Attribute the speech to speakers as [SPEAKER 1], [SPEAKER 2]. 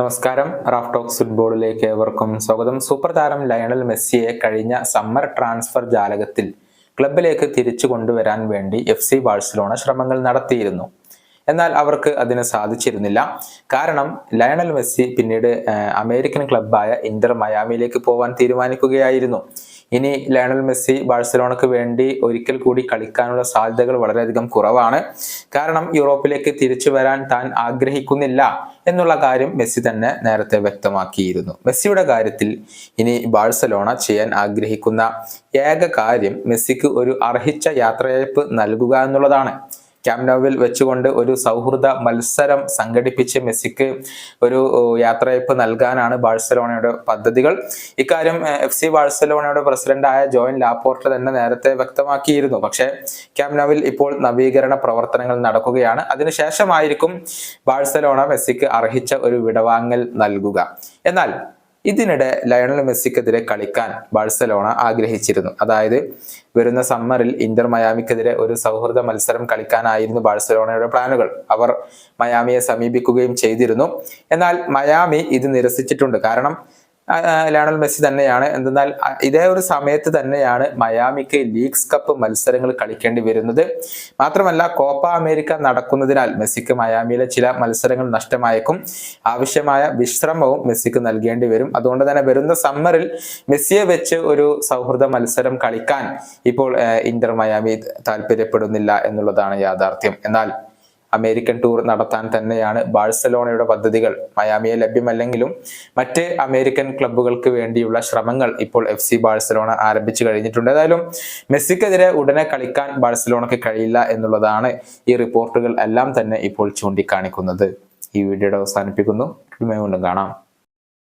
[SPEAKER 1] നമസ്കാരം. Raf talks ഫുട്ബോളിലേക്ക് ഏവർക്കും സ്വാഗതം. സൂപ്പർ താരം ലയണൽ മെസ്സിയെ കഴിഞ്ഞ സമ്മർ ട്രാൻസ്ഫർ ജാലകത്തിൽ ക്ലബിലേക്ക് തിരിച്ചു കൊണ്ടുവരാൻ വേണ്ടി എഫ് സി ബാഴ്സലോണ ശ്രമങ്ങൾ നടത്തിയിരുന്നു. എന്നാൽ അവർക്ക് അതിന് സാധിച്ചിരുന്നില്ല. കാരണം ലയണൽ മെസ്സി പിന്നീട് അമേരിക്കൻ ക്ലബായ ഇന്റർ മയാമിയിലേക്ക് പോവാൻ തീരുമാനിക്കുകയായിരുന്നു. ഇനി ലയണൽ മെസ്സി ബാഴ്സലോണക്ക് വേണ്ടി ഒരിക്കൽ കൂടി കളിക്കാനുള്ള സാധ്യതകൾ വളരെയധികം കുറവാണ്. കാരണം യൂറോപ്പിലേക്ക് തിരിച്ചു വരാൻ താൻ ആഗ്രഹിക്കുന്നില്ല എന്നുള്ള കാര്യം മെസ്സി തന്നെ നേരത്തെ വ്യക്തമാക്കിയിരുന്നു. മെസ്സിയുടെ കാര്യത്തിൽ ഇനി ബാഴ്സലോണ ചെയ്യാൻ ആഗ്രഹിക്കുന്ന ഏക കാര്യം മെസ്സിക്ക് ഒരു അർഹിച്ച യാത്രയയപ്പ് നൽകുക എന്നുള്ളതാണ്. ക്യാമ്പ് നൗവിൽ വെച്ചുകൊണ്ട് ഒരു സൗഹൃദ മത്സരം സംഘടിപ്പിച്ച് മെസ്സിക്ക് ഒരു യാത്രയപ്പ് നൽകാനാണ് ബാഴ്സലോണയുടെ പദ്ധതികൾ. ഇക്കാര്യം എഫ് സി ബാഴ്സലോണയുടെ പ്രസിഡന്റായ ജോയിൻ ലാപ്പോർട്ട് തന്നെ നേരത്തെ വ്യക്തമാക്കിയിരുന്നു. പക്ഷേ ക്യാമ്പ് നൗവിൽ ഇപ്പോൾ നവീകരണ പ്രവർത്തനങ്ങൾ നടക്കുകയാണ്. അതിനുശേഷമായിരിക്കും ബാഴ്സലോണ മെസ്സിക്ക് അർഹിച്ച ഒരു വിടവാങ്ങൽ നൽകുക. എന്നാൽ ഇതിനിടെ ലയണൽ മെസ്സിക്കെതിരെ കളിക്കാൻ ബാഴ്സലോണ ആഗ്രഹിച്ചിരുന്നു. അതായത് വരുന്ന സമ്മറിൽ ഇന്റർ മയാമിക്കെതിരെ ഒരു സൗഹൃദ മത്സരം കളിക്കാനായിരുന്നു ബാഴ്സലോണയുടെ പ്ലാനുകൾ. അവർ മയാമിയെ സമീപിക്കുകയും ചെയ്തിരുന്നു. എന്നാൽ മയാമി ഇത് നിരസിച്ചിട്ടുണ്ട്. കാരണം ലയണൽ മെസ്സി തന്നെയാണ്. എന്തെന്നാൽ ഇതേ ഒരു സമയത്ത് തന്നെയാണ് മയാമിക്ക് ലീഗ്സ് കപ്പ് മത്സരങ്ങൾ കളിക്കേണ്ടി വരുന്നത്. മാത്രമല്ല കോപ്പ അമേരിക്ക നടക്കുന്നതിനാൽ മെസ്സിക്ക് മയാമിയിലെ ചില മത്സരങ്ങൾ നഷ്ടമായേക്കും. ആവശ്യമായ വിശ്രമവും മെസ്സിക്ക് നൽകേണ്ടി വരും. അതുകൊണ്ട് തന്നെ വരുന്ന സമ്മറിൽ മെസ്സിയെ വെച്ച് ഒരു സൗഹൃദ മത്സരം കളിക്കാൻ ഇപ്പോൾ ഇന്റർ മയാമി താല്പര്യപ്പെടുന്നില്ല എന്നുള്ളതാണ് യാഥാർത്ഥ്യം. എന്നാൽ അമേരിക്കൻ ടൂർ നടത്താൻ തന്നെയാണ് ബാഴ്സലോണയുടെ പദ്ധതികൾ. മയാമിയെ ലഭ്യമല്ലെങ്കിലും മറ്റ് അമേരിക്കൻ ക്ലബ്ബുകൾക്ക് വേണ്ടിയുള്ള ശ്രമങ്ങൾ ഇപ്പോൾ എഫ് സി ബാഴ്സലോണ ആരംഭിച്ചു കഴിഞ്ഞിട്ടുണ്ട്. ഏതായാലും മെസ്സിക്കെതിരെ ഉടനെ കളിക്കാൻ ബാഴ്സലോണയ്ക്ക് കഴിയില്ല എന്നുള്ളതാണ് ഈ റിപ്പോർട്ടുകൾ എല്ലാം തന്നെ ഇപ്പോൾ ചൂണ്ടിക്കാണിക്കുന്നത്. ഈ വീഡിയോയുടെ അവസാനിപ്പിക്കുന്നു. വീണ്ടും കാണാം.